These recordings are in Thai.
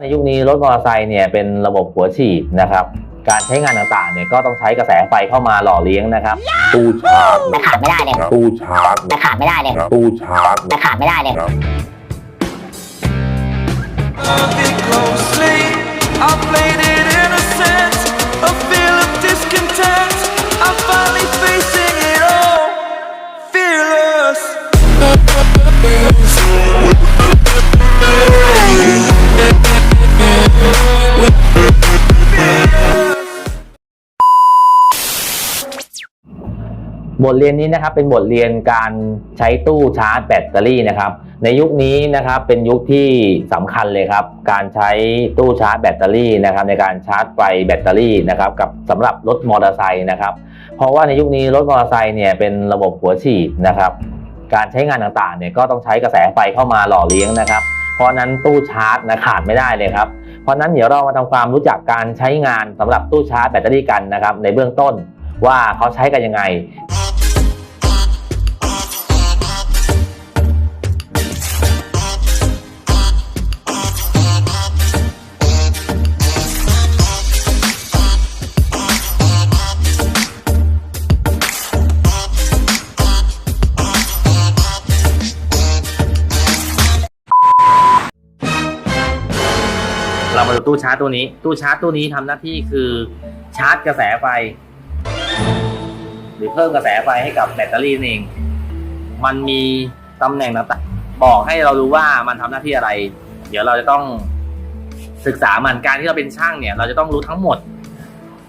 ในยุคนี้รถมอเตอร์ไซค์เนี่ยเป็นระบบหัวฉีดนะครับ การใช้งานต่างๆเนี่ยก็ต้องใช้กระแสไฟเข้ามาหล่อเลี้ยงนะครับ ตู้ชาร์จแต่ขาดไม่ได้เลยตู้ชาร์จแต่ขาดไม่ได้เลยตู้ชาร์จแต่ขาดไม่ได้เลย Hold it closely. บทเรียนนี้นะครับเป็นบทเรียนการใช้ตู้ชาร์จแบตเตอรี่นะครับ ในยุคนี้นะครับเป็นยุคที่สำคัญเลยครับ การใช้ตู้ชาร์จแบตเตอรี่นะครับในการชาร์จไฟแบตเตอรี่นะครับกับสำหรับรถมอเตอร์ไซค์นะครับ เพราะว่าในยุคนี้รถมอเตอร์ไซค์เนี่ยเป็นระบบหัวฉีดนะครับ การใช้งานต่างๆเนี่ยก็ต้องใช้กระแสไฟเข้ามาหล่อเลี้ยงนะครับ เพราะนั้นตู้ชาร์จนะขาดไม่ได้เลยครับ เพราะนั้นเดี๋ยวเรามาทำความรู้จักการใช้งานสำหรับตู้ชาร์จแบตเตอรี่กันนะครับในเบื้องต้นว่าเขาใช้กันยังไง ตู้ชาร์จตัวนี้ ตู้ชาร์จตัวนี้ทำหน้าที่คือชาร์จกระแสไฟ หรือเพิ่มกระแสไฟให้กับแบตเตอรี่นั่นเอง มันมีตำแหน่งต่างๆบอกให้เรารู้ว่ามันทำหน้าที่อะไร เดี๋ยวเราจะต้องศึกษามันการที่เราเป็นช่างเนี่ย เราจะต้องรู้ทั้งหมด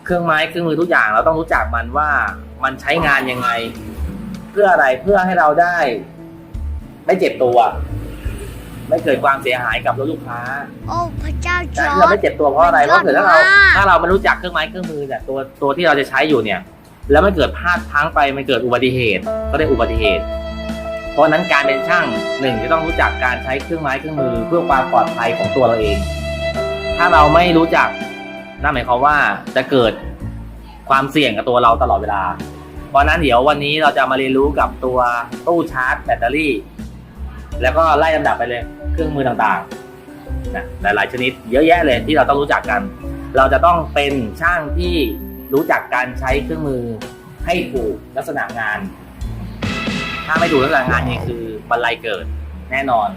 เครื่องไม้เครื่องมือทุกอย่างเราต้องรู้จักมันว่ามันใช้งานยังไง เพื่ออะไรเพื่อให้เราได้ ไม่เจ็บตัว ไม่เกิดความเสียหายกับรถลูกค้าโอ้พระเจ้าจแต่อที่เราร์ไม่ดเจ็บตัวเพราะอะไรเพราะเกิดถ้าเรายอดมากถ้าเราไม่รู้จักเครื่องไม้เครื่องมือเนี่ยตัวตัวที่เราจะใช้อยู่เนี่ย แล้วมันเกิดพลาดพลั้งไปมันเกิดอุบัติเหตุ ก็ได้อุบัติเหตุ เพราะฉะนั้นการเป็นช่างหนึ่งจะต้องรู้จักการใช้เครื่องไม้เครื่องมือ เพื่อความปลอดภัยของตัวเราเอง ถ้าเราไม่รู้จักนั่นหมายความว่าจะเกิดความเสี่ยงกับตัวเราตลอดเวลา เพราะฉะนั้นเดี๋ยววันนี้เราจะมาเรียนรู้กับตัวตู้ชาร์จแบตเตอรี่ แล้วก็ไล่ลำดับไปเลย เครื่องมือต่างๆนะหลายๆชนิดเยอะแยะเลยที่เราต้องรู้จักกัน เราจะต้องเป็นช่างที่รู้จักการใช้เครื่องมือให้ถูกลักษณะงาน ถ้าไม่ถูกลักษณะงานนี่คือบันไลเกิดแน่นอน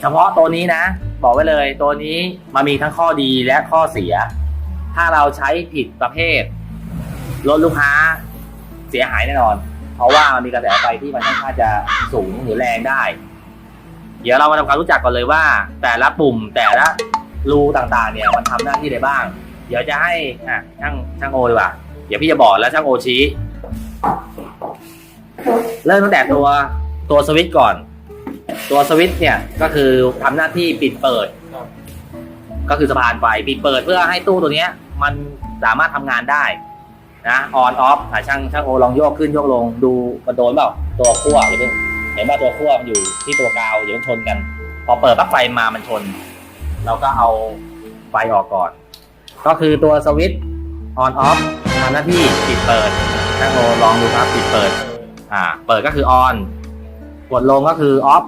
เฉพาะตัวนี้นะ บอกไว้เลยตัวนี้มันมีทั้งข้อดีและข้อเสีย ถ้าเราใช้ผิดประเภทรถลูกค้าเสียหายแน่นอน เพราะว่ามันมีกระแสไฟที่มันค่อนข้างจะสูงหรือแรงได้ เดี๋ยวเรามาทำความรู้จักก่อนเลยว่า แต่ละปุ่มแต่ละรูต่างๆ เนี่ยมันทำหน้าที่อะไรบ้าง เดี๋ยวจะให้อะช่างช่างโอดีกว่า เดี๋ยวพี่จะบอกแล้วช่างโอชี้ เริ่มตั้งแต่ตัวตัวสวิตช์ก่อน ตัวสวิตช์เนี่ยก็คือทำหน้าที่ปิดเปิด ก็คือสะพานไฟปิดเปิดเพื่อให้ตู้ตัวเนี้ย มันสามารถทำงานได้นะออนออฟช่างช่างโอลองโยกขึ้นโยกลงดูมันโดนเปล่าตัวขั้วหรือเปล่า เห็นว่าตัวขั้วมันอยู่ที่ตัวกาวเดี๋ยวมันชนกัน พอเปิดปลั๊กไฟมามันชน เราก็เอาไฟออกก่อน ก็คือตัวสวิตช์ออนออฟทำหน้าที่ปิดเปิดช่างโอลองดูครับปิดเปิด อ่า เปิดก็คือออนกดลงก็คือออฟ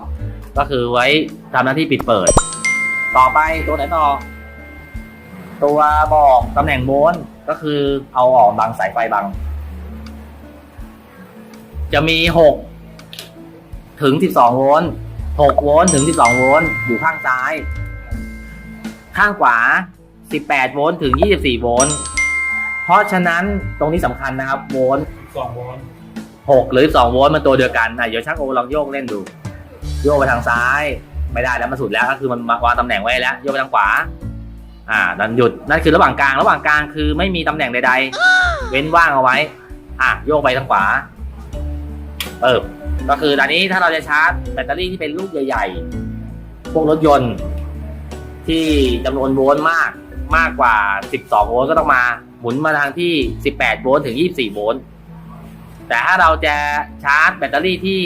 ก็คือไว้ทำหน้าที่ปิดเปิด ต่อไปตัวไหนต่อ ตัวบอกตำแหน่งโวลต์ก็คือเอาออกบังสายไฟบังจะมีหก ถึงสิบสองโวลต์หกโวลต์ถึงสิบสองโวลต์อยู่ข้างซ้าย ข้างขวาสิบแปดโวลต์ถึงยี่สิบสี่โวลต์ เพราะฉะนั้นตรงนี้สำคัญนะครับ โวลต์หกหรือสองโวลต์มันตัวเดียวกันอะเดี๋ยวช่างโอลองโยกเล่นดู โยกไปทางซ้าย ไม่ได้แล้วมันสุดแล้วก็คือมันวางตำแหน่งไว้แล้ว โยกไปทางขวา อ่าดันหยุด นั่นคือระหว่างกลาง ระหว่างกลางคือไม่มีตำแหน่งใด ๆ เว้นว่างเอาไว้ อะโยกไปทางขวา เออ ก็คือตอนนี้ถ้าเราจะชาร์จแบตเตอรี่ที่เป็นลูกใหญ่ ๆ พวกรถยนต์ ที่จำนวนโวลต์มากมากกว่า 12 โวลต์ก็ต้องมา หมุนมาทางที่ 18 โวลต์ถึง 24 โวลต์ แต่ถ้าเราจะชาร์จแบตเตอรี่ที่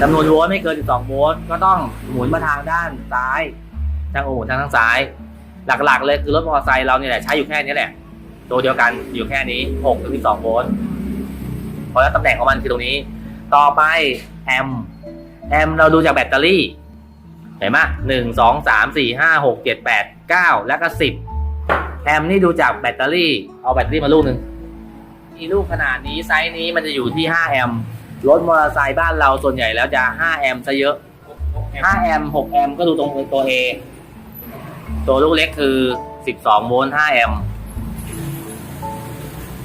จำนวนโวลต์ไม่เกิน 12 โวลต์ก็ต้องหมุนมาทางด้านซ้าย ทางโอหมุนทางทางซ้าย หลักๆ เลยคือรถมอเตอร์ไซค์เราเนี่ยแหละใช้อยู่แค่นี้แหละ ตัวเดียวกันอยู่แค่นี้6ถึง12 โวลต์เพราะฉะนั้นตำแหน่งของมันคือตรงนี้ ต่อไปแอมแอมเราดูจากแบตเตอรี่ เห็นไหมหนึ่งสองสามสี่ห้าหกเจ็ดแปดเก้าแล้วก็สิบแอมนี่ดูจากแบตเตอรี่ เอาแบตเตอรี่มาลูกหนึ่งมีลูกขนาดนี้ไซส์นี้มันจะอยู่ที่ห้าแอมรถมอเตอร์ไซค์บ้านเราส่วนใหญ่แล้วจะห้าแอมซะเยอะห้าแอมหกแอมก็ดูตรงตัว A ตัวลูกเล็กคือสิบสองโวลต์ห้าแอม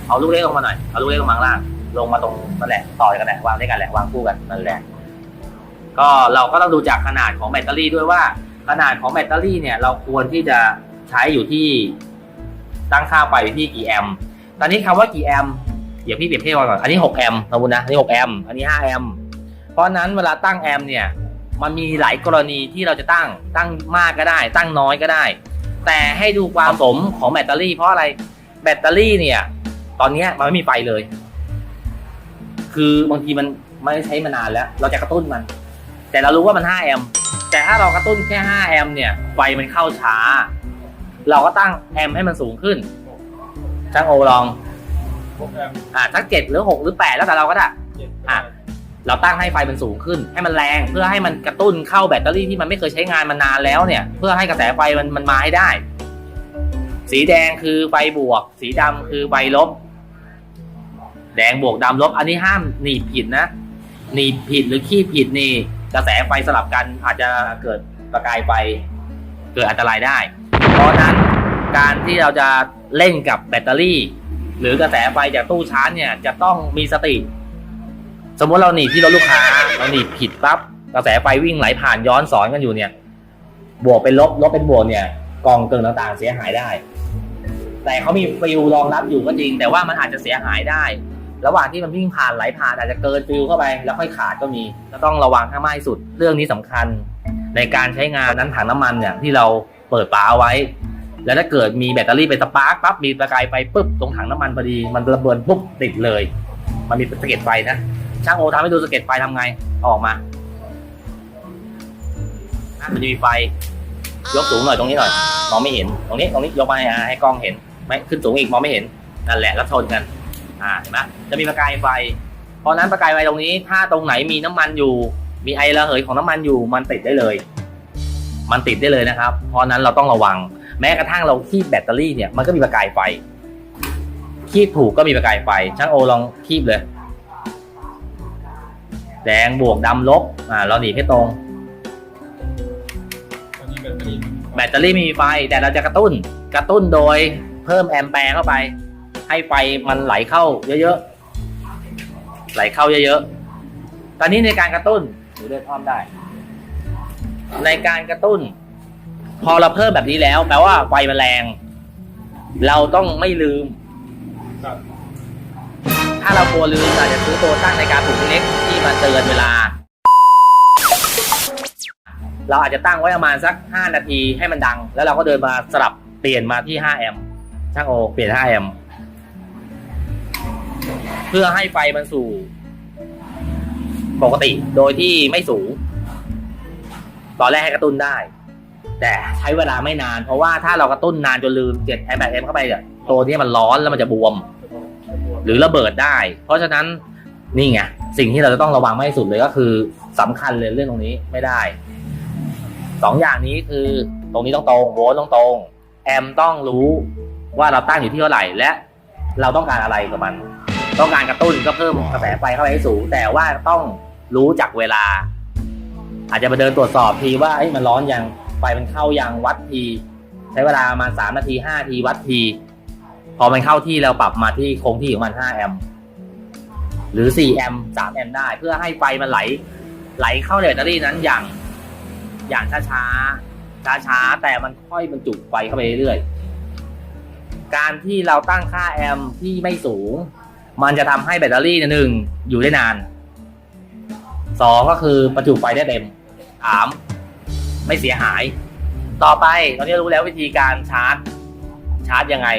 เอาลูกเล็กลงมาหน่อย เอาลูกเล็กลงมาข้างล่าง ลงมาตรงนั่นแหละต่อกันแหละวางด้วยกันแหละวางคู่กันนั่นแหละ ก็เราก็ต้องดูจากขนาดของแบตเตอรี่ด้วยว่า ขนาดของแบตเตอรี่เนี่ยเราควรที่จะใช้อยู่ที่ตั้งค่าไฟอยู่ที่กี่แอมป์ตอนนี้คำว่ากี่แอมป์เดี๋ยวพี่เปรียบเทียบก่อนอันนี้6แอมป์สมมตินะอันนี้6แอมป์อันนี้5แอมป์เพราะนั้นเวลาตั้งแอมป์เนี่ยมันมีหลายกรณีที่เราจะตั้งตั้งมากก็ได้ ตั้งน้อยก็ได้ แต่ให้ดูความสมของแบตเตอรี่เพราะอะไรแบตเตอรี่เนี่ย ตอนนี้มันไม่มีไฟเลย คือบางทีมันไม่ได้ใช้มานานแล้ว เราจะกระตุ้นมัน แต่เรารู้ว่ามัน 5 แอมป์แต่ถ้าเรากระตุ้นแค่ 5 แอมป์เนี่ยไฟมันเข้าช้า เราก็ตั้งแอมป์ให้มันสูงขึ้นช่างโอลองอ่าสักเจ็ดหรือหกหรือแปดแล้วแต่เราก็ได้อะเราตั้งให้ไฟมันสูงขึ้น ให้มันแรงเพื่อให้มันกระตุ้นเข้าแบตเตอรี่ที่มันไม่เคยใช้งานมานานแล้วเนี่ย เพื่อให้กระแสไฟมันมันมาให้ได้ สีแดงคือไฟบวก สีดำคือไฟลบ แดงบวกดำลบ อันนี้ห้ามหนีบผิดนะหนีบผิดหรือขี้ผิดนี่กระแสไฟสลับกันอาจจะเกิดประกายไฟเกิดอันตรายได้ เพราะนั้นการที่เราจะเล่นกับแบตเตอรี่ หรือกระแสไฟจากตู้ชาร์จเนี่ยจะต้องมีสติ สมมติเราหนีที่รถลูกค้าเราหนีผิดปั๊บกระแสไฟวิ่งไหลผ่านย้อนสอนกันอยู่เนี่ย บวกเป็นลบลบเป็นบวกเนี่ยกองเกินต่างๆเสียหายได้ แต่เขามีฟิลรองรับอยู่ก็จริง แต่ว่ามันอาจจะเสียหายได้ ระหว่างที่มันวิ่งผ่านไหลผ่านอาจจะเกินฟิลเข้าไป แล้วค่อยขาดก็มีก็ต้องระวังให้มากที่สุด เรื่องนี้สำคัญ ในการใช้งานนั้นถังน้ำมันเนี่ยที่เราเปิดฝาเอาไว้ แล้วถ้าเกิดมีแบตเตอรี่เป็นสปาร์กปั๊บมีประกายไฟปุ๊บตรงถังน้ำมันพอดีมันระเบิดปุ๊บติดเลย มันมีสะเก็ดไฟนะช่างโอทำให้ดูสะเก็ดไฟทำไงเอาออกมาอะมันจะมีไฟยกสูงหน่อยตรงนี้หน่อยมองไม่เห็นตรงนี้ตรงนี้ยกมาให้ให้กล้องเห็นไม่ขึ้นสูงอีกมองไม่เห็นนั่นแหละแล้วชนกัน อ่าเห็นไหมจะมีประกายไฟ เพราะฉะนั้นประกายไฟตรงนี้ ถ้าตรงไหนมีน้ำมันอยู่ มีไอระเหยของน้ำมันอยู่ มันติดได้เลย มันติดได้เลยนะครับ เพราะฉะนั้นเราต้องระวัง แม้กระทั่งเราคีบแบตเตอรี่เนี่ยมันก็มีประกายไฟ คีบถูกก็มีประกายไฟ ช่างโอลองคีบเลย แดงบวกดำลบ อ่า เราหนีบให้ตรงแบตเตอรี่ไม่มีไฟแต่เราจะกระตุ้น กระตุ้นโดยเพิ่มแอมแปร์เข้าไป ให้ไฟมันไหลเข้าเยอะๆไหลเข้าเยอะๆตอนนี้ในการกระตุ้นหนูเดินอ้อมได้ ในการกระตุ้น พอเราเพิ่มแบบนี้แล้ว แปลว่าไฟมันแรง เราต้องไม่ลืม ถ้าเรากลัวลืมอาจจะซื้อตัวตั้งในการปลูกเล็กที่มันเตือนเวลา เราอาจจะตั้งไว้ประมาณสัก 5 นาทีให้มันดัง แล้วเราก็เดินมาสลับเปลี่ยนมาที่ 5 แอมป์ช่างโอเปลี่ยน 5 แอมป์ พื่อให้ไฟมันสู่ ปกติโดยที่ไม่สูง ตอนแรกให้กระตุ้นได้ แต่ใช้เวลาไม่นาน เพราะว่าถ้าเรากระตุ้นนานจนลืม7แอมป์แอมป์เข้าไปเนี่ยตัวนี้มันร้อนแล้วมันจะบวม หรือระเบิดได้ เพราะฉะนั้นนี่ไงสิ่งที่เราจะต้องระวังมากที่สุดเลยก็คือสำคัญเลยเรื่องตรงนี้ไม่ได้สองอย่างนี้คือตรงนี้ต้องตรงโวลต์ต้องตรง แอมต้องรู้ว่าเราตั้งอยู่ที่เท่าไหร่และเราต้องการอะไรกับมัน ต้องการกระตุ้นก็เพิ่มกระแสไฟเข้าไปให้สูง แต่ว่าต้องรู้จักเวลา อาจจะมาเดินตรวจสอบทีว่าเอ้มันร้อนยังไฟมันเข้ายังวัดที ใช้เวลาประมาณสามนาทีห้าทีวัดที พอมันเข้าที่เราปรับมาที่คงที่ของมัน5แอมป์หรือ4แอมป์3แอมป์ได้เพื่อให้ไฟมันไหล ไหลเข้าในแบตเตอรี่นั้นอย่าง อย่างช้าช้าช้าช้าแต่มันค่อยบรรจุไฟเข้าไปเรื่อยๆการที่เราตั้งค่าแอมป์ที่ไม่สูง มันจะทำให้แบตเตอรี่หนึ่งอยู่ได้นานสองก็คือบรรจุไฟได้เต็มสามไม่เสียหาย ต่อไปตอนนี้รู้แล้ววิธีการชาร์จชาร์จยังไง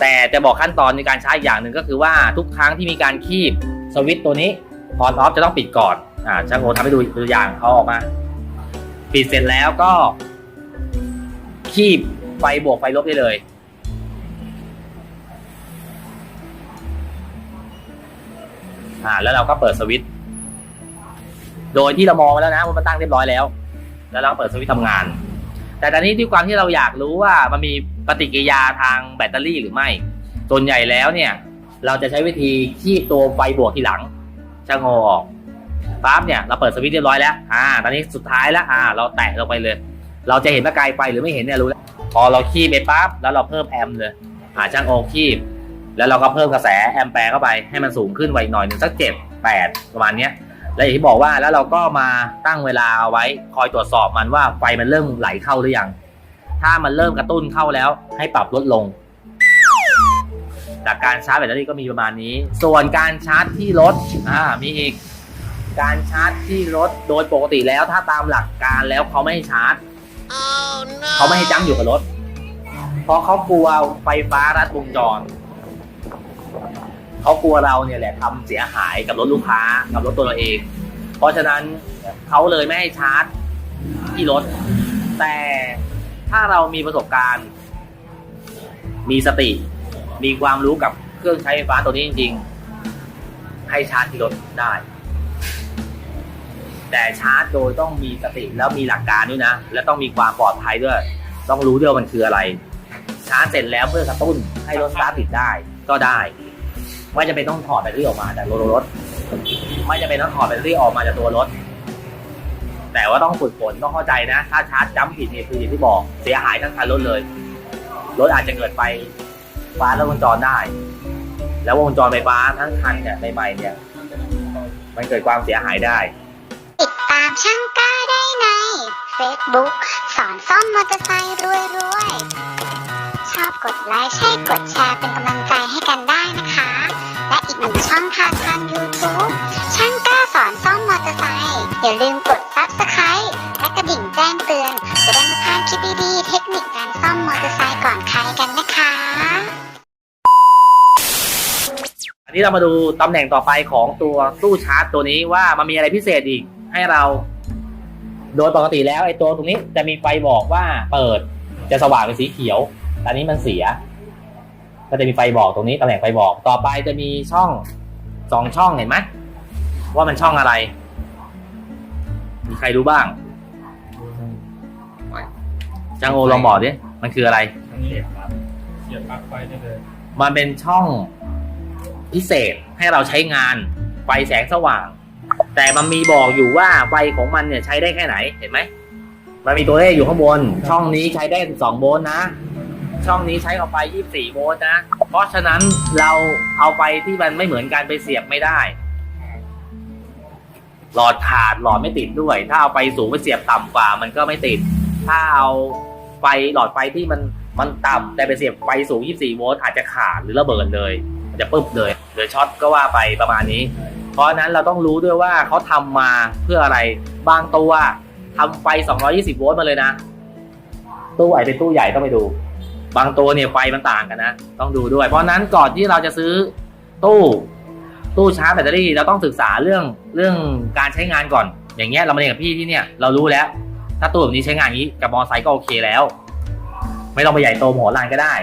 แต่จะบอกขั้นตอนในการช้อีกอย่างหนึ่งก็คือว่าทุกครั้งที่มีการคีบสวิตช์ตัวนี้ออนออฟจะต้องปิดก่อน อ่าช่างโอทำให้ดูตัวอย่างเอาออกมา ปิดเสร็จแล้วก็ คีบไฟบวกไฟลบได้เลย อ่า แล้วเราก็เปิดสวิตช์โดยที่เรามองไว้แล้วนะว่ามันตั้งเรียบร้อยแล้ว แล้วเราก็เปิดสวิตช์ทำงาน แต่ตอนนี้ด้วยความที่เราอยากรู้ว่ามันมีปฏิกิริยาทางแบตเตอรี่หรือไม่ส่วนใหญ่แล้วเนี่ย เราจะใช้วิธีคีบตัวไฟบวกทีหลังชะงอออกปั๊บเนี่ยเราเปิดสวิตช์เรียบร้อยแล้ว อ่า ตอนนี้สุดท้ายแล้ว อ่า เราแตะลงไปเลย เราจะเห็นประกายไฟหรือไม่เห็นเนี่ยรู้แล้ว พอเราคีบไปปั๊บแล้วเราเพิ่มแอมป์เลยหาช่างโอคีบ แล้วเราก็เพิ่มกระแสแอมแปร์เข้าไปให้มันสูงขึ้นไว้หน่อยหนึ่งสักเจ็ดแปดประมาณเนี้ยและอย่างที่บอกว่าแล้วเราก็มาตั้งเวลาเอาไว้คอยตรวจสอบมันว่าไฟมันเริ่มไหลเข้าหรือยังถ้ามันเริ่มกระตุ้นเข้าแล้วให้ปรับลดลง จากการชาร์จแบตเตอรี่ก็มีประมาณนี้ ส่วนการชาร์จที่รถอ่ามีอีก การชาร์จที่รถโดยปกติแล้วถ้าตามหลักการแล้วเขาไม่ให้ชาร์จเขาไม่ให้จ้ำอยู่กับรถ เพราะเขากลัวไฟฟ้ารัดวงจร เขากลัวเราเนี่ยแหละทำเสียหายกับรถลูกค้ากับรถตัวเราเอง เพราะฉะนั้นเขาเลยไม่ให้ชาร์จที่รถ แต่ถ้าเรามีประสบการณ์ มีสติ มีความรู้กับเครื่องใช้ไฟฟ้าตัวนี้จริง ๆ ให้ชาร์จที่รถได้ แต่ชาร์จโดยต้องมีสติแล้วมีหลักการด้วยนะ และต้องมีความปลอดภัยด้วย ต้องรู้ด้วยวมันคืออะไร ชาร์จเสร็จแล้วเพื่อกระตุ้นให้รถสตาร์ทติดได้ก็ได้ ไม่จำเป็นต้องถอดแบตเตอรี่ออกมาจากตัวรถ ไม่จำเป็นต้องถอดแบตเตอรี่ออกมาจากตัวรถ แต่ว่าต้องฝึกฝนต้องเข้าใจนะ ถ้าชาร์จจ้ำผิดเนี่ยคืออย่างที่บอกเสียหายทั้งคันรถเลย รถอาจจะเกิดไฟฟ้าและววงจรได้ แล้ววงจรไฟฟ้าทั้งคันเนี่ยใหม่ๆเนี่ย มันเกิดความเสียหายได้ ติดตามช่างกล้าได้ใน Facebook สอนซ่อมมอเตอร์ไซค์รวยรวยๆชอบกดไลค์ใช่กดแชร์เป็นกำลังใจให้กันได้นะคะ และอีกหนึ่งช่องทางทาง YouTube ช่างกล้าสอนซ่อมมอเตอร์ไซค์อย่าลืมกด Subscribe และกระดิ่งแจ้งเตือน จะได้ไม่พลาดคลิปดีๆ เทคนิคการซ่อมมอเตอร์ไซค์ก่อนใครกันนะคะ อันนี้เรามาดูตำแหน่งต่อไปของตัวตู้ชาร์จตัวนี้ว่ามันมีอะไรพิเศษอีกให้เรา โดยปกติแล้วไอ้ตัวตรงนี้จะมีไฟบอกว่าเปิดจะสว่างเป็นสีเขียวแต่อันนี้มันเสีย ก็จะมีไฟบอกตรงนี้ตำแหน่งไฟบอก ต่อไปจะมีช่องสองช่องเห็นไหมว่ามันช่องอะไร มีใครรู้บ้างจังโอลองบอกดิมันคืออะไรอันนี้ครับเสียบปลั๊กไฟได้เลยมันเป็นช่องพิเศษให้เราใช้งานไฟแสงสว่าง แต่มันมีบอกอยู่ว่าไฟของมันเนี่ยใช้ได้แค่ไหนเห็นไหมมันมีตัวเลขอยู่ข้างบน ช่องนี้ใช้ได้2โวลต์นะ ช่องนี้ใช้เอาไฟ24 โวลต์นะ เพราะฉะนั้นเราเอาไฟที่มันไม่เหมือนกันไปเสียบไม่ได้ หลอดขาดหลอดไม่ติดด้วย ถ้าเอาไฟสูงไปเสียบต่ำกว่ามันก็ไม่ติด ถ้าเอาไฟหลอดไฟที่มันมันต่ำแต่ไปเสียบไฟสูง 24 โวลต์อาจจะขาดหรือระเบิดเลยมันจะปึ๊บเลยหรือช็อตก็ว่าไปประมาณนี้ เพราะฉะนั้นเราต้องรู้ด้วยว่าเขาทำมาเพื่ออะไรบางตัวทำไฟ 220 โวลต์มาเลยนะ ตู้ไหนเป็นตู้ใหญ่ต้องไปดู บางตัวเนี่ยไฟมันต่างกันนะ ต้องดูด้วย เพราะนั้นก่อนที่เราจะซื้อตู้ตู้ชาร์จแบตเตอรี่เราต้องศึกษาเรื่องเรื่องการใช้งานก่อน อย่างเงี้ยเรามาเรียนกับพี่ที่เนี่ยเรารู้แล้ว ถ้าตู้แบบนี้ใช้งานงนี้กับมอเตอร์ไซค์ก็โอเคแล้ว ไม่ต้องไปใหญ่โตมโหฬารก็ได้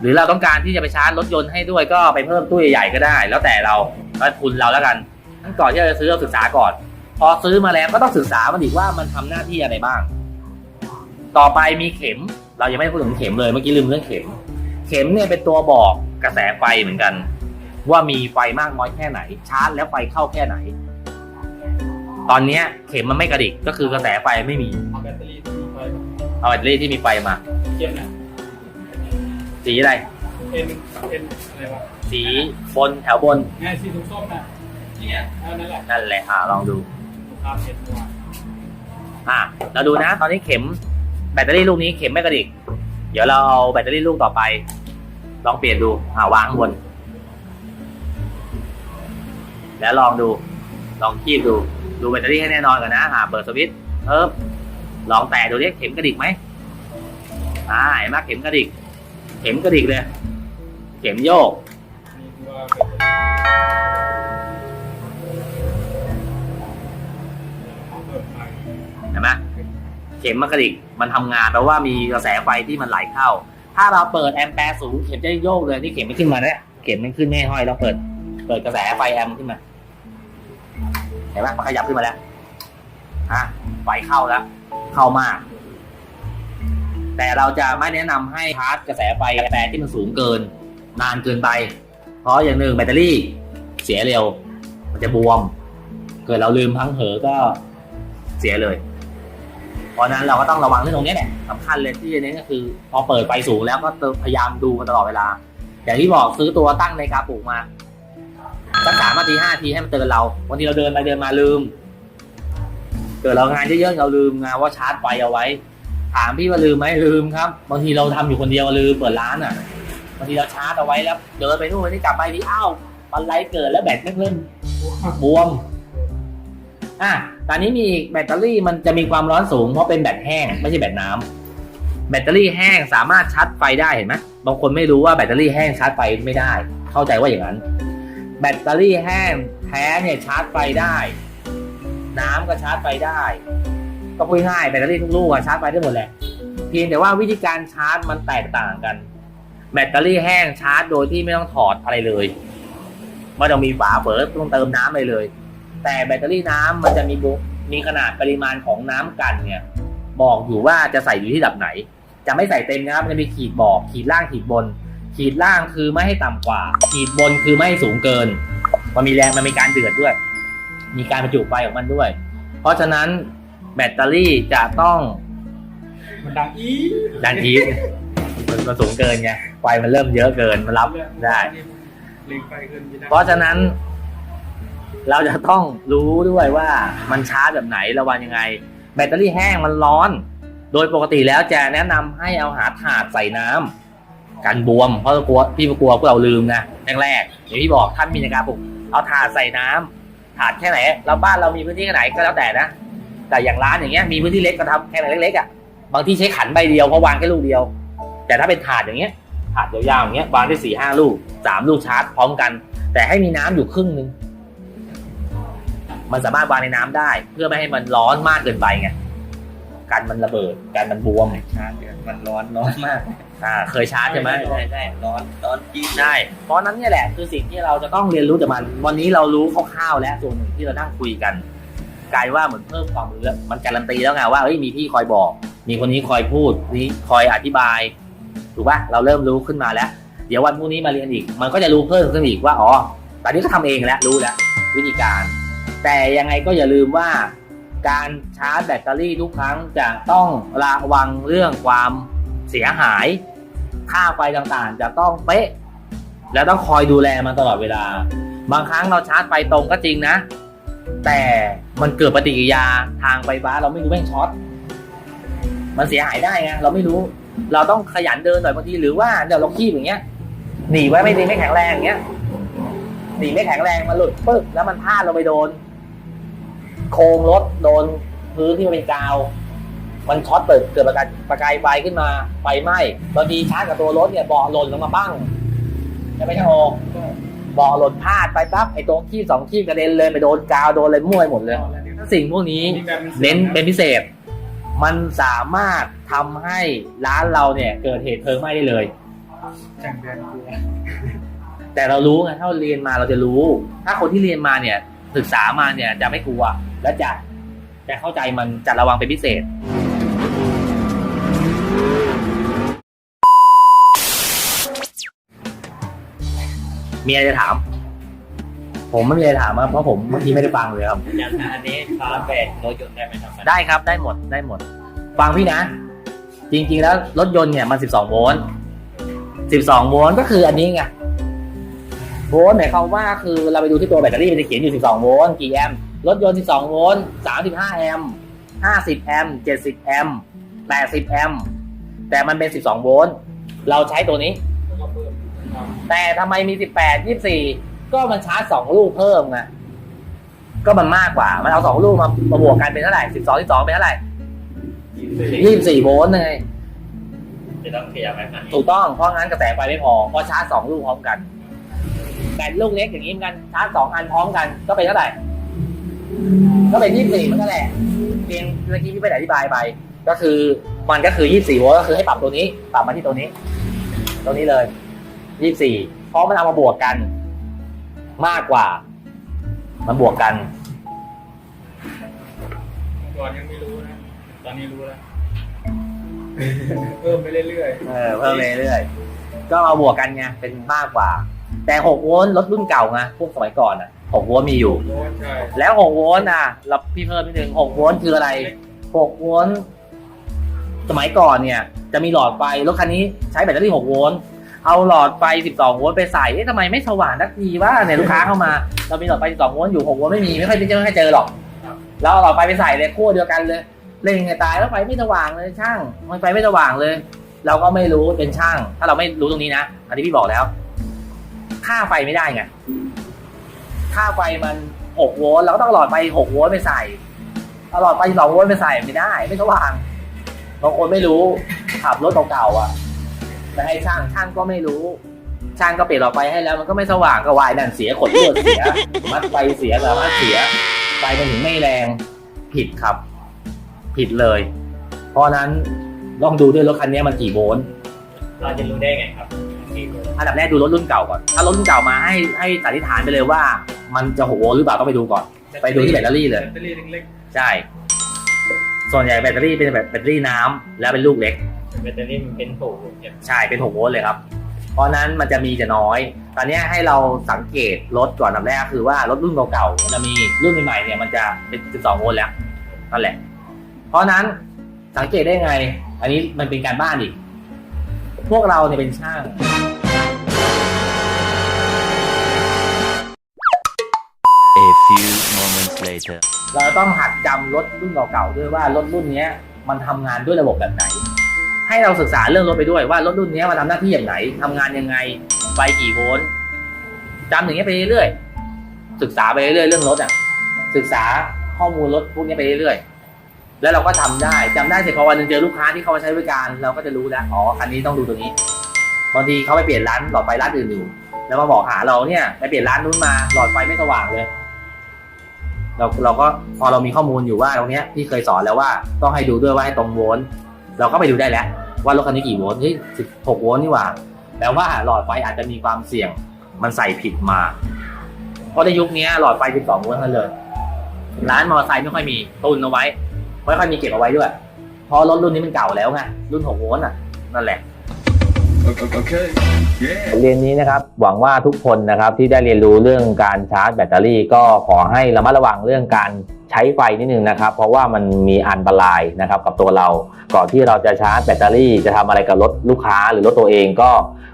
หรือเราต้องการที่จะไปชาร์จรถยนต์ให้ด้วยก็ไปเพิ่มตู้ใหญ่ๆก็ได้ แล้วแต่เราก็ทุนเราแล้วกันงั้นก่อนที่เราจะซื้อเราศึกษาก่อน พอซื้อมาแล้วก็ต้องศึกษามันอีกว่ามันทำหน้าที่อะไรบ้าง ต่อไปมีเข็ม เรายังไม่ได้พูดถึงเข็มเลยเมื่อกี้ลืมเรื่องเข็ม เข็มเนี่ยเป็นตัวบอกกระแสไฟเหมือนกัน ว่ามีไฟมากน้อยแค่ไหน ชาร์จแล้วไฟเข้าแค่ไหน ตอนเนี้ยเข็มมันไม่กระดิกก็คือกระแสไฟไม่มีเอาแบตเตอรี่ที่มีไฟเอาแบตเตอรี่ที่มีไฟมาเก็บนะสีอะไรเอ็นเอ็นอะไรวะสีบนแถวบนง่ายสีส้มๆนะเนี่ยเอานั่นแหละนั่นแหละอ่าลองดูลูกค้าเห็นตัวอ่าเราดูนะ ตอนนี้เข็ม แบตเตอรี่ลูกนี้เข็มไม่กระดิก เดี๋ยวเราเอาแบตเตอรี่ลูกต่อไป ลองเปลี่ยนดูอ่าวางข้างบน แล้วลองดู ลองคีบดู ดูแบตเตอรี่ให้แน่นอนก่อนนะอ่าเปิดสวิตช์เอิบลองแตะดูดิเข็มกระดิกไหมอ่าเห็นไหมเข็มกระดิก เข็มกระดิกเลย เข็มโยก ข็มมันกระดิกมันทำงานแปลว่ามีกระแสไฟที่มันไหลเข้า ถ้าเราเปิดแอมแปร์สูงเข็มจะโยกเลยนี่เข็มไม่ขึ้นมาเนี่ยเข็มมันขึ้นไม่ห้อยเราเปิด เปิดกระแสไฟแอมขึ้นมาเห็นไหมมันขยับขึ้นมาแล้วฮะไฟเข้าแล้ว เข้ามาก แต่เราจะไม่แนะนำให้ชาร์จกระแสไฟกระแสที่มันสูงเกิน นานเกินไป เพราะอย่างหนึ่งแบตเตอรี่เสียเร็ว มันจะบวม เกิดเราลืมพังเผลอก็เสียเลย เพราะนั้นเราก็ต้องระวังเรื่องตรงนี้แหละสำคัญเลยที่เน้นก็คือ พอเปิดไฟสูงแล้วก็พยายามดูกันตลอดเวลา อย่างที่บอกซื้อตัวตั้งในกาปลูกมาสักสามนาทีห้าทีให้มันเตือนเราบางทีเราเดินไปเดินมาลืม เกิดเรางานเยอะๆเราลืมงานว่าชาร์จไฟเอาไว้ ถามพี่ว่าลืมไหมลืมครับ บางทีเราทำอยู่คนเดียวลืมเปิดร้านอะ บางทีเราชาร์จเอาไว้แล้วเดินไปนู่นไปนี่กลับไปนี่อ้าวมันไลเกิดแล้วแบตไม่เริ่มบวม อะตอนนี้มีแบตเตอรี่มันจะมีความร้อนสูงเพราะเป็นแบตแห้ง ไม่ใช่แบตน้ำแบตเตอรี่แห้งสามารถชาร์จไฟได้เห็นไหมบางคนไม่รู้ว่าแบตเตอรี่แห้งชาร์จไฟไม่ได้ เข้าใจว่าอย่างนั้น แบตเตอรี่แห้งแท้เนี่ยชาร์จไฟได้ น้ำก็ชาร์จไฟได้ ก็พูดง่ายแบตเตอรี่ทุกลูกอะชาร์จไฟได้หมดแหละเพียงแต่ว่าวิธีการชาร์จมันแตกต่างกัน แบตเตอรี่แห้งชาร์จโดยที่ไม่ต้องถอดอะไรเลยไม่ต้องมีฝาเปิดต้องเติมน้ำอะไรเลย แต่แบตเตอรี่น้ำมันจะมีบุมีขนาดปริมาณของน้ำกันเนี่ย บอกอยู่ว่าจะใส่อยู่ที่ระดับไหน จะไม่ใส่เต็มนะครับ มันจะมีขีดบอกขีดล่างขีดบน ขีดล่างคือไม่ให้ต่ำกว่า ขีดบนคือไม่ให้สูงเกิน มันมีแรงมันมีการเดือดด้วย มีการบรรจุไฟของมันด้วย เพราะฉะนั้นแบตเตอรี่จะต้องมันดังอีดันทีมันมันสูงเกินไงไฟมันเริ่มเยอะเกินมันรับได้เล็งไปเกินไม่ได้เพราะฉะนั้น เราจะต้องรู้ด้วยว่ามันชาร์จแบบไหนระวังยังไง แบตเตอรี่แห้งมันร้อน โดยปกติแล้วจะแนะนำให้เอาหาถาดใส่น้ำกันบวมเพราะกลัวพี่กลัวพวกเราลืมนะแรกๆอย่างที่บอกท่านมีในการปลุกเอาถาดใส่น้ำถาดแค่ไหน เราบ้านเรามีพื้นที่แค่ไหนก็แล้วแต่นะแต่อย่างร้านอย่างเงี้ยมีพื้นที่เล็กก็ทำแค่ไหนเล็กๆอะบางที่ใช้ขันใบเดียวเพราะวางแค่ลูกเดียว แต่ถ้าเป็นถาดอย่างเงี้ยถาดยาวๆอย่างเงี้ยวางได้สี่ห้าลูกสามลูกชาร์จพร้อมกัน แต่ให้มีน้ำอยู่ครึ่งหนึง มันสามารถวางในน้ำได้ เพื่อไม่ให้มันร้อนมากเกินไปไงกันมันระเบิดกันมันบวมชาร์จเนี่ยมันร้อนร้อนมากอ่าเคยชาร์จใช่ไหมใช่ใช่ร้อนร้อนจริงใช่เพราะฉะนั้นเนี่ยแหละคือสิ่งที่เราจะต้องเรียนรู้จากมัน วันนี้เรารู้คร่าวๆแล้วส่วนหนึ่งที่เรานั่งคุยกันกลายว่าเหมือนเพิ่มความรู้แล้วมันการันตีแล้วไงว่าเอ้ยมีพี่คอยบอก มีคนนี้คอยพูดนี้คอยอธิบายถูกป่ะเราเริ่มรู้ขึ้นมาแล้ว เดี๋ยววันพรุ่งนี้มาเรียนอีก มันก็จะรู้เพิ่มขึ้นอีกว่าอ๋อตอนนี้ก็ทำเองแล้วรู้แล้ววิธีการ แต่ยังไงก็อย่าลืมว่า การชาร์จแบตเตอรี่ทุกครั้งจะต้องระวังเรื่องความเสียหาย ค่าไฟต่างๆ จะต้องเป๊ะ แล้วต้องคอยดูแลมันตลอดเวลา บางครั้งเราชาร์จไฟตรงก็จริงนะ แต่มันเกิดปฏิกิริยาทางไฟฟ้าเราไม่รู้แม่งช็อตมันเสียหายได้ไงเราไม่รู้ เราต้องขยันเดินหน่อยบางทีหรือว่าเดี๋ยวเราขี้อย่างเงี้ยหนีไว้ไม่ดีไม่แข็งแรงอย่างเงี้ยหนีไม่แข็งแรงมันหลุดปึ๊กแล้วมันพลาดเราไปโดน โครงรถโดนพื้นที่มันเป็นกาว มันช็อตเปิดเกิดประกายประกายไฟขึ้นมาไฟไหม้บางทีชาร์จกับตัวรถเนี่ยเบาะหล่นลงมาบ้างใช่ไหมช่างโอเบาะหล่นพลาดไปปั๊บไอ้ตรงขี้สองขี้กระเด็นเลยไปโดนกาวโดนอะไรมั่วหมดเลยสิ่งพวกนี้เน้นเป็นพิเศษ มันสามารถทำให้ร้านเราเนี่ย เกิดเหตุเพลิงไหม้ได้เลยจังเดือนแต่เรารู้ไงถ้าเรียนมาเราจะรู้ ถ้าคนที่เรียนมาเนี่ยศึกษามาเนี่ยจะไม่กลัว และจะจะเข้าใจมันจะระวังเป็นพิเศษ มีอะไรจะถาม ผมไม่มีอะไรถามครับเพราะผมเมื่อกี้ไม่ได้ฟังเลยครับ อย่างอันนี้ชาร์จแบตรถยนต์ได้ไหมครับได้ครับได้หมดได้หมด ฟังพี่นะ จริง ๆ แล้วรถยนต์เนี่ยมัน 12 โวลต์ 12 โวลต์ก็คืออันนี้ไง โวลต์หมายความว่าคือเราไปดูที่ตัวแบตเตอรี่มันจะเขียนอยู่ 12 โวลต์กี่แอมป์ รถยนต์ 12 โวลต์ 35 แอมป์ 50 แอมป์ 70 แอมป์ 80 แอมป์ แต่มันเป็น 12 โวลต์ เราใช้ตัวนี้แล้วก็เพิ่มครับแต่ทำไมมี 18 24 ก็มันชาร์จ 2 ลูกเพิ่มไงก็มันมากกว่า มันเอา 2 ลูกมามาบวกกันเป็นเท่าไหร่ 12 12 เป็นเท่าไหร่ยี่สิบสี่โวลต์เลยจะต้องขยับไปข้างนี้ถูกต้อง เพราะงั้นกระแสไฟไม่พอเพราะชาร์จสองลูกพร้อมกัน แต่ลูกเล็กอย่างนี้เหมือนกัน ชาร์จสองอันพร้อมกัน ก็เป็นเท่าไหร่ ก็เป็นยี่สิบสี่มันก็แหละเพียงเมื่อกี้ที่ไม่ได้อธิบายไป ก็คือมันก็คือยี่สิบสี่โวลต์ก็คือให้ปรับตัวนี้ปรับมาที่ตัวนี้ ตัวนี้เลยยี่สิบสี่เพราะมันเอามาบวกกัน มากกว่า มันบวกกันก่อนยังไม่รู้นะตอนนี้รู้แล้วเพิ่มไปเรื่อยเออเพิ่มเรื่อยๆก็มาบวกกันไงเป็นมากกว่า แต่6โวลต์รถรุ่นเก่าไงพวกสมัยก่อนอะ6โวลต์มีอยู่ๆโอ้ใช่แล้ว6โวลต์อะเราพี่เพิ่มนิดนึง6โวลต์คืออะไร6โวลต์สมัยก่อนเนี่ย จะมีหลอดไฟรถคันนี้ใช้แบตเตอรี่6โวลต์เอาหลอดไฟ 12 โวลต์ไปใส่เอ๊ะทำไมไม่สว่างสักทีว่าเนี่ยลูกค้าเข้ามา เรามีหลอดไฟ 12 โวลต์อยู่ 6 โวลต์ไม่มี ไม่ค่อยเจอไม่ค่อยเจอหรอก แล้วเอาหลอดไฟไปใส่เลยขั้วเดียวกันเลยเล่นไงตายแล้วไฟไม่สว่างเลยช่าง มันไฟไม่สว่างเลย เราก็ไม่รู้เป็นช่าง ถ้าเราไม่รู้ตรงนี้นะ อันนี้พี่บอกแล้ว ค่าไฟไม่ได้ไง ค่าไฟมัน6โวลต์เราก็ต้องหลอดไฟ6โวลต์ไปใส่หลอดไฟ2โวลต์ไปใส่ไม่ได้ ไม่สว่างบางคนไม่รู้ขับรถเก่าๆอะไปให้ช่างช่างก็ไม่รู้ ช่างก็เปลี่ยนหลอดไฟให้แล้วมันก็ไม่สว่างก็วายนั่นเสียขดลวดเสีย มัดไฟเสียสามารถเสียไฟมันถึงไม่แรงผิดครับ ผิดเลย เพราะฉะนั้นลองดูด้วยรถคันนี้มันกี่โวลต์เราจะรู้ได้ไงครับ กี่โวลต์อันดับแรกดูรถรุ่นเก่าก่อน ถ้ารถรุ่นเก่ามาให้ให้สันนิษฐานไปเลยว่า มันจะหกโวลต์หรือเปล่าต้องไปดูก่อน ไปดูที่แบตเตอรี่เลย แบตเตอรี่เล็กใช่ ส่วนใหญ่แบตเตอรี่เป็นแบบแบตเตอรี่น้ำแล้วเป็นลูกเล็ก แบตเตอรี่มันเป็นโถใช่ไหมใช่ เป็น6โวลต์เลยครับ เพราะนั้นมันจะมีจะน้อย ตอนนี้ให้เราสังเกตรถก่อนอันดับแรกคือว่ารถรุ่นเก่าๆมันจะมีรุ่นใหม่ๆเนี่ยมันจะเป็น12โวลต์แล้วนั่นแหละ เพราะนั้นสังเกตได้ไง อันนี้มันเป็นการบ้านอีก พวกเราเนี่ยเป็นช่าง A few moments later. เราต้องหัดจำรถรุ่นเก่าๆด้วยว่ารถรุ่นเนี้ยมันทำงานด้วยระบบแบบไหน ให้เราศึกษาเรื่องรถไปด้วยว่ารถรุ่นเนี้ยมันทำหน้าที่อย่างไหนทำงานยังไงไฟกี่โวลต์จำอย่างเงี้ยไปเรื่อยๆศึกษาไปเรื่อยๆเรื่องรถอะศึกษาข้อมูลรถพวกนี้ไปเรื่อยๆ แล้วเราก็ทำได้จำได้เสร็จพอวันหนึงเจอลูกค้าที่เขามาใช้บริการเราก็จะรู้แล้วอ๋อคันนี้ต้องดูตัวนี้บางทีเขาไปเปลี่ยนร้านหลอดไฟร้านอื่นอยู่แล้วมาบอกหาเราเนี่ยไปเปลี่ยนร้านนู้นมาหลอดไฟไม่สว่างเลยเราเราก็พอเรามีข้อมูลอยู่ว่าตรงเนี้ยที่เคยสอนแล้วว่าต้องให้ดูด้วยว่าให้ตรงโวลต์เราก็ไปดูได้แล้ว ว่ารถคันนี้กี่โวลต์เฮ้ยสิบหกโวลต์นี่หว่าแปลว่าหลอดไฟอาจจะมีความเสี่ยงมันใส่ผิดมา เพราะในยุคนี้หลอดไฟ 12โวลต์ทั้งนั้นเลย ร้านมอเตอร์ไซค์ไม่ค่อยมีตุนเอาไว้ ไม่ค่อยมีเก็บเอาไว้ด้วย เพราะรถรุ่นนี้มันเก่าแล้วไงรุ่น6โวลต์อะนั่นแหละ Okay. Yeah. เรียนนี้นะครับหวังว่าทุกคนนะครับที่ได้เรียนรู้เรื่องการชาร์จแบตเตอรี่ ก็ขอให้ระมัดระวังเรื่องการใช้ไฟนิดนึงนะครับ เพราะว่ามันมีอันตรายนะครับกับตัวเราก่อนที่เราจะชาร์จแบตเตอรี่ จะทำอะไรกับรถลูกค้าหรือรถตัวเองก็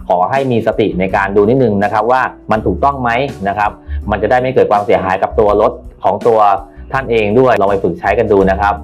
ขอให้มีสติในการดูนิดนึงนะครับ ว่ามันถูกต้องไหมนะครับ มันจะได้ไม่เกิดความเสียหายกับตัวรถของตัวท่านเองด้วยลองไปฝึกใช้กันดูนะครับ